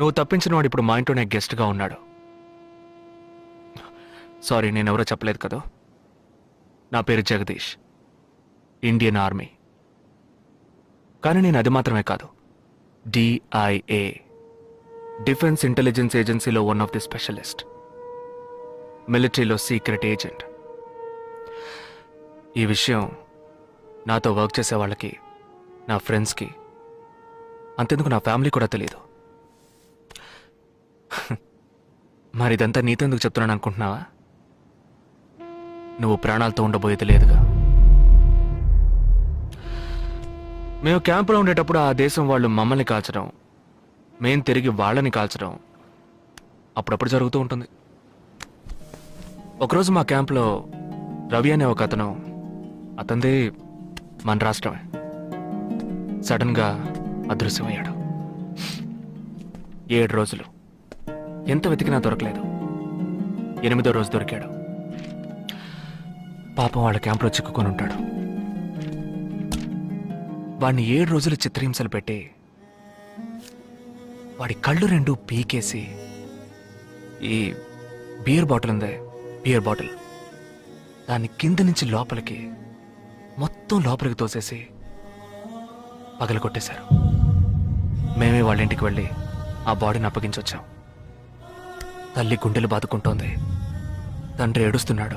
నువ్వు తప్పించిన వాడు ఇప్పుడు మా ఇంట్లోనే గెస్ట్గా ఉన్నాడు. సారీ నేను ఎవరో చెప్పలేదు కదా? నా పేరు జగదీష్. Indian army. కానీ నేను అది మాత్రమే కాదు. డిఐఏ డిఫెన్స్ ఇంటెలిజెన్స్ ఏజెన్సీలో వన్ ఆఫ్ ది స్పెషలిస్ట్. మిలిటరీలో సీక్రెట్ ఏజెంట్. ఈ విషయం నాతో వర్క్ చేసే వాళ్ళకి నా ఫ్రెండ్స్కి అంతెందుకు నా ఫ్యామిలీ కూడా తెలియదు మరి ఇదంతా నీతెందుకు చెప్తున్నాను అనుకుంటున్నావా? నువ్వు ప్రాణాలతో ఉండబోయేది లేదుగా. మేము క్యాంపులో ఉండేటప్పుడు ఆ దేశం వాళ్ళు మమ్మల్ని కాల్చడం మేము తిరిగి వాళ్ళని కాల్చడం అప్పుడప్పుడు జరుగుతూ ఉంటుంది. ఒకరోజు మా క్యాంప్లో రవి అనే ఒక అతను అతనిది మన రాష్ట్రమే సడన్గా అదృశ్యమయ్యాడు. ఏడు రోజులు. ఎంత వెతికినా దొరకలేదు. ఎనిమిదో రోజు దొరికాడు. పాపం వాళ్ళ క్యాంప్లో చిక్కుకొని ఉంటాడు. వాడిని ఏడు రోజులు చిత్రహింసలు పెట్టి వాడి కళ్ళు రెండు పీకేసి ఈ బియర్ బాటిల్ ఉందే బియర్ బాటిల్. దాన్ని కింద నుంచి లోపలికి మొత్తం లోపలికి తోసేసి పగలగొట్టేశారు. మేమే వాళ్ళ ఇంటికి వెళ్ళి ఆ బాడీని అప్పగించొచ్చాం. తల్లి గుండెలు బాదుకుంటోంది. తండ్రి ఏడుస్తున్నాడు.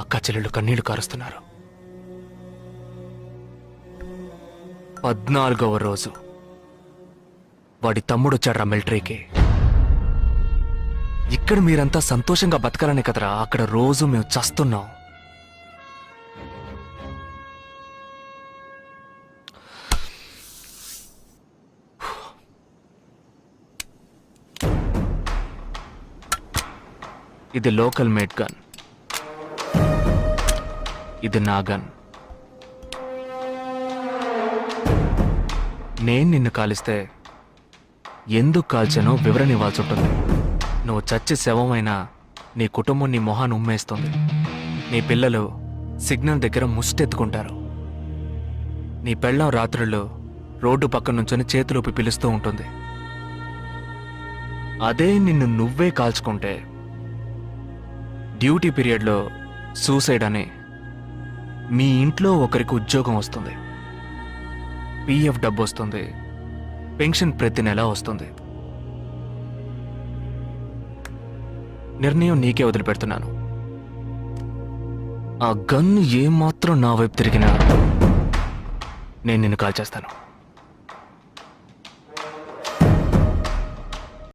అక్క చెల్లెళ్ళు కన్నీళ్ళు కారుస్తున్నారు. పద్నాలుగవ రోజు. వాడి తమ్ముడు వచ్చాడ్రా మిలిటరీకి. ఇక్కడ మీరంతా సంతోషంగా బతకాలనే కదరా. అక్కడ రోజు మేము చస్తున్నాం. ఇది లోకల్ మేడ్ గన్. ఇది నా గన్. నేను నిన్ను కాలిస్తే ఎందుకు కాల్చానో వివరణ ఇవ్వాల్సి ఉంటుంది నువ్వు చచ్చి శవమైనా నీ కుటుంబం నీ మొహాన్ని ఉమ్మేస్తుంది. నీ పిల్లలు సిగ్నల్ దగ్గర ముష్టెత్తుకుంటారు. నీ పెళ్ళం రాత్రులు రోడ్డు పక్కన నుంచొని చేతులూపి పిలుస్తూ ఉంటుంది. అదే నిన్ను నువ్వే కాల్చుకుంటే డ్యూటీ పీరియడ్లో సూసైడ్ అని మీ ఇంట్లో ఒకరికి ఉద్యోగం వస్తుంది. పీఎఫ్ డబ్బు వస్తుంది. పెన్షన్ ప్రతి నెల వస్తుంది. నిర్ణయం నీకే వదిలిపెడుతున్నాను. ఆ గన్ ఏమాత్రం నా వైపు తిరిగినా నేను నిన్ను కాల్ చేస్తాను